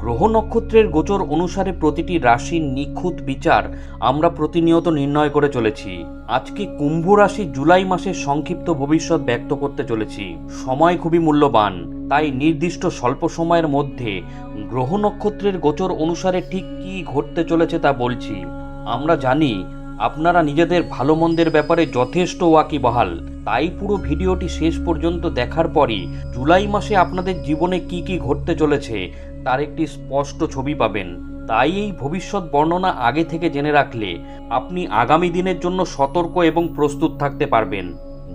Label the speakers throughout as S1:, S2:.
S1: গ্রহ নক্ষত্রের গোচর অনুসারে প্রতিটি রাশির নিখুঁত বিচার আমরা প্রতিনিয়ত নির্ণয় করে চলেছি। আজকে কুম্ভ রাশি জুলাই মাসের সংক্ষিপ্ত ভবিষ্যৎ ব্যক্ত করতে চলেছি। সময় খুবই মূল্যবান, তাই নির্দিষ্ট স্বল্প সময়ের মধ্যে গ্রহ নক্ষত্রের গোচর অনুসারে ঠিক কী ঘটতে চলেছে তা বলছি। আমরা জানি, আপনারা নিজেদের ভালো মন্দের ব্যাপারে যথেষ্ট ওয়াকিবহাল। তাই পুরো ভিডিওটি শেষ পর্যন্ত দেখার পরই জুলাই মাসে আপনাদের জীবনে কি কি ঘটতে চলেছে তার একটি স্পষ্ট ছবি পাবেন। তাই এই ভবিষ্যৎ বর্ণনা আগে থেকে জেনে রাখলে আপনি আগামী দিনের জন্য সতর্ক এবং প্রস্তুত থাকতে পারবেন।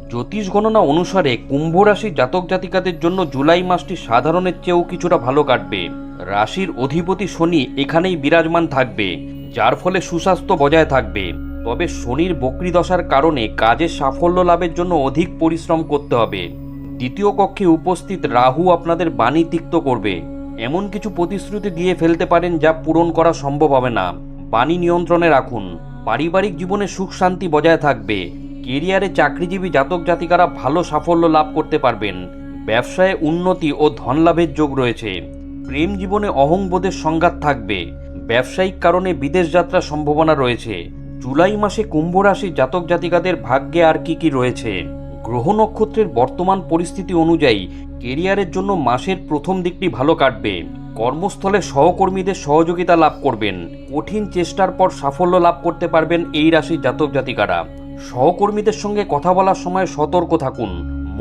S1: জ্যোতিষ গণনা অনুসারে কুম্ভ রাশির জাতক জাতিকাদের জন্য জুলাই মাসটি সাধারণের চেয়েও কিছুটা ভালো কাটবে। রাশির অধিপতি শনি এখানেই বিরাজমান থাকবে, যার ফলে সুস্বাস্থ্য বজায় থাকবে। তবে শনির বক্রি দশার কারণে কাজে সাফল্য লাভের জন্য অধিক পরিশ্রম করতে হবে। দ্বিতীয় কক্ষে উপস্থিত রাহু আপনাদের বাণী তিক্ত করবে। এমন কিছু প্রতিশ্রুতি দিয়ে ফেলতে পারেন যা পূরণ করা সম্ভব হবে না। বাণী নিয়ন্ত্রণে রাখুন। পারিবারিক জীবনে সুখ শান্তি বজায় থাকবে। কেরিয়ারে চাকরিজীবী জাতক জাতিকারা ভালো সাফল্য লাভ করতে পারবেন। ব্যবসায়ে উন্নতি ও ধন লাভের যোগ রয়েছে। প্রেম জীবনে অহংবোধের সংঘাত থাকবে। ব্যবসায়িক কারণে বিদেশ যাত্রার সম্ভাবনা রয়েছে। জুলাই মাসে কুম্ভ রাশির জাতক জাতিকাদের ভাগ্যে আর কি কি রয়েছে? গ্রহ নক্ষত্রের বর্তমান পরিস্থিতি অনুযায়ী কেরিয়ারের জন্য মাসের প্রথম দিকটি ভালো কাটবে। কর্মস্থলে সহকর্মীদের সহযোগিতা লাভ করবেন। কঠিন চেষ্টার পর সাফল্য লাভ করতে পারবেন এই রাশির জাতক জাতিকারা। সহকর্মীদের সঙ্গে কথা বলার সময় সতর্ক থাকুন।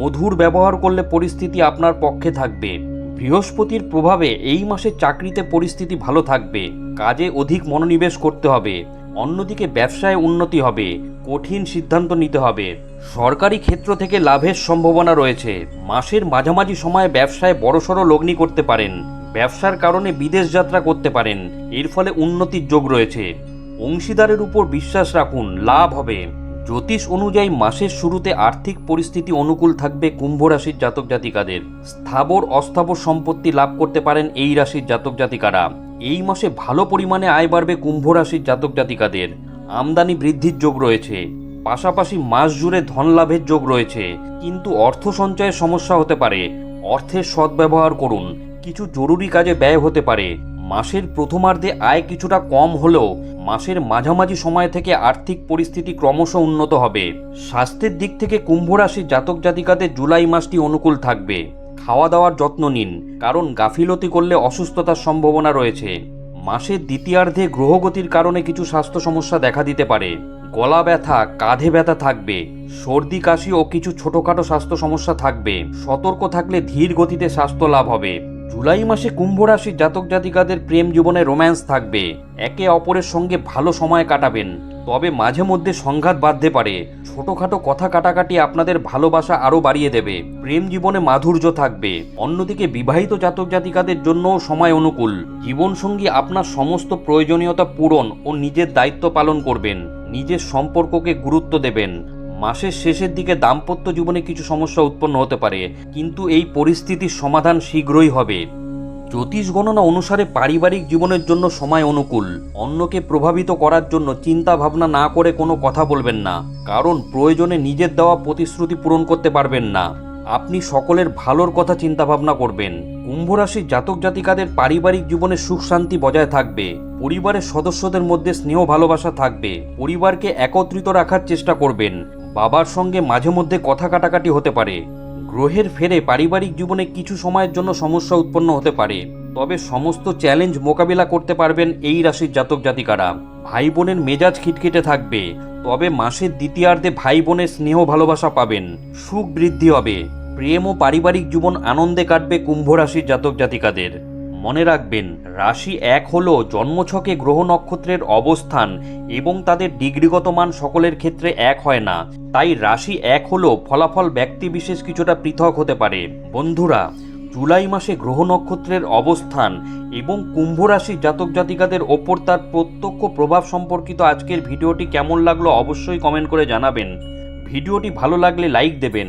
S1: মধুর ব্যবহার করলে পরিস্থিতি আপনার পক্ষে থাকবে। বৃহস্পতির প্রভাবে এই মাসে চাকরিতে পরিস্থিতি ভালো থাকবে। কাজে অধিক মনোনিবেশ করতে হবে। অন্যদিকে ব্যবসায় উন্নতি হবে। কঠিন সিদ্ধান্ত নিতে হবে। সরকারি ক্ষেত্র থেকে লাভের সম্ভাবনা রয়েছে। মাসের মাঝামাঝি সময়ে ব্যবসায় বড়সড় লগ্নি করতে পারেন। ব্যবসার কারণে বিদেশ যাত্রা করতে পারেন। এর ফলে উন্নতির যোগ রয়েছে। অংশীদারের উপর বিশ্বাস রাখুন, লাভ হবে। জ্যোতিষ অনুযায়ী মাসের শুরুতে আর্থিক পরিস্থিতি অনুকূল থাকবে কুম্ভ রাশির জাতক জাতিকাদের। স্থাবর, অস্থাবর সম্পত্তি লাভ করতে পারেন এই রাশির জাতক জাতিকারা। এই মাসে ভালো পরিমাণে আয় বাড়বে কুম্ভ রাশির জাতক জাতিকাদের। আমদানি বৃদ্ধির যোগ রয়েছে, পাশাপাশি মাস জুড়ে ধন লাভের যোগ রয়েছে, কিন্তু অর্থ সঞ্চয়ের সমস্যা হতে পারে। অর্থের সদ্ব্যবহার করুন, কিছু জরুরি কাজে ব্যয় হতে পারে। মাসের প্রথমার্ধে আয় কিছুটা কম হলেও মাসের মাঝামাঝি সময় থেকে আর্থিক পরিস্থিতি ক্রমশ উন্নত হবে। স্বাস্থ্যের দিক থেকে কুম্ভ রাশির জাতক জাতিকাদের জুলাই মাসটি অনুকূল থাকবে। খাওয়া দাওয়ার যত্ন নিন, কারণ গাফিলতি করলে অসুস্থতার সম্ভাবনা রয়েছে। মাসের দ্বিতীয়ার্ধে গ্রহগতির কারণে কিছু স্বাস্থ্য সমস্যা দেখা দিতে পারে। গলা ব্যথা, কাঁধে ব্যথা থাকবে, সর্দি, কাশি ও কিছু ছোটখাটো স্বাস্থ্য সমস্যা থাকবে। সতর্ক থাকলে ধীর গতিতে স্বাস্থ্য লাভ হবে। জুলাই মাসে কুম্ভ রাশির জাতক জাতিকাদের প্রেম জীবনে রোম্যান্স থাকবে। একে অপরের সঙ্গে ভালো সময় কাটাবেন। তবে মাঝে মধ্যে সংঘাত বাঁধতে পারে। ছোটখাটো কথা কাটাকাটি আপনাদের ভালোবাসা আরও বাড়িয়ে দেবে। প্রেম জীবনে মাধুর্য থাকবে। অন্যদিকে বিবাহিত জাতক জাতিকাদের জন্যও সময় অনুকূল। জীবনসঙ্গী আপনার সমস্ত প্রয়োজনীয়তা পূরণ ও নিজের দায়িত্ব পালন করবেন। নিজের সম্পর্ককে গুরুত্ব দেবেন। মাসের শেষের দিকে দাম্পত্য জীবনে কিছু সমস্যা উৎপন্ন হতে পারে, কিন্তু এই পরিস্থিতির সমাধান শীঘ্রই হবে। জ্যোতিষ গণনা অনুসারে পারিবারিক জীবনের জন্য সময় অনুকূল। অন্যকে প্রভাবিত করার জন্য চিন্তা ভাবনা না করে কোনো কথা বলবেন না, কারণ প্রয়োজনে নিজের দেওয়া প্রতিশ্রুতি পূরণ করতে পারবেন না। আপনি সকলের ভালোর কথা চিন্তা ভাবনা করবেন। কুম্ভ রাশির জাতক জাতিকাদের পারিবারিক জীবনে সুখ শান্তি বজায় থাকবে। পরিবারের সদস্যদের মধ্যে স্নেহ ভালোবাসা থাকবে। পরিবারকে একত্রিত রাখার চেষ্টা করবেন। বাবার সঙ্গে মাঝে মধ্যে কথা কাটাকাটি হতে পারে। গ্রহের ফেরে পারিবারিক জীবনে কিছু সময়ের জন্য সমস্যা উৎপন্ন হতে পারে। তবে সমস্ত চ্যালেঞ্জ মোকাবিলা করতে পারবেন এই রাশির জাতক জাতিকারা। ভাই বোনের মেজাজ খিটখিটে থাকবে। তবে মাসের দ্বিতীয়ার্ধে ভাই বোনের স্নেহ ভালোবাসা পাবেন। সুখ বৃদ্ধি হবে। প্রেম ও পারিবারিক জীবন আনন্দে কাটবে কুম্ভ রাশির জাতক জাতিকাদের। মনে রাখবেন, রাশি এক হল জন্মছকে গ্রহ নক্ষত্রের অবস্থান এবং তাদের ডিগ্রিগত মান সকলের ক্ষেত্রে এক হয় না। তাই রাশি এক হল ফলাফল ব্যক্তি বিশেষ কিছুটা পৃথক হতে পারে। বন্ধুরা, জুলাই মাসে গ্রহ নক্ষত্রের অবস্থান এবং কুম্ভ রাশি জাতক জাতিকাদের ওপর তার প্রত্যক্ষ প্রভাব সম্পর্কিত আজকের ভিডিওটি কেমন লাগল অবশ্যই কমেন্ট করে জানাবেন। ভিডিওটি ভালো লাগলে লাইক দেবেন।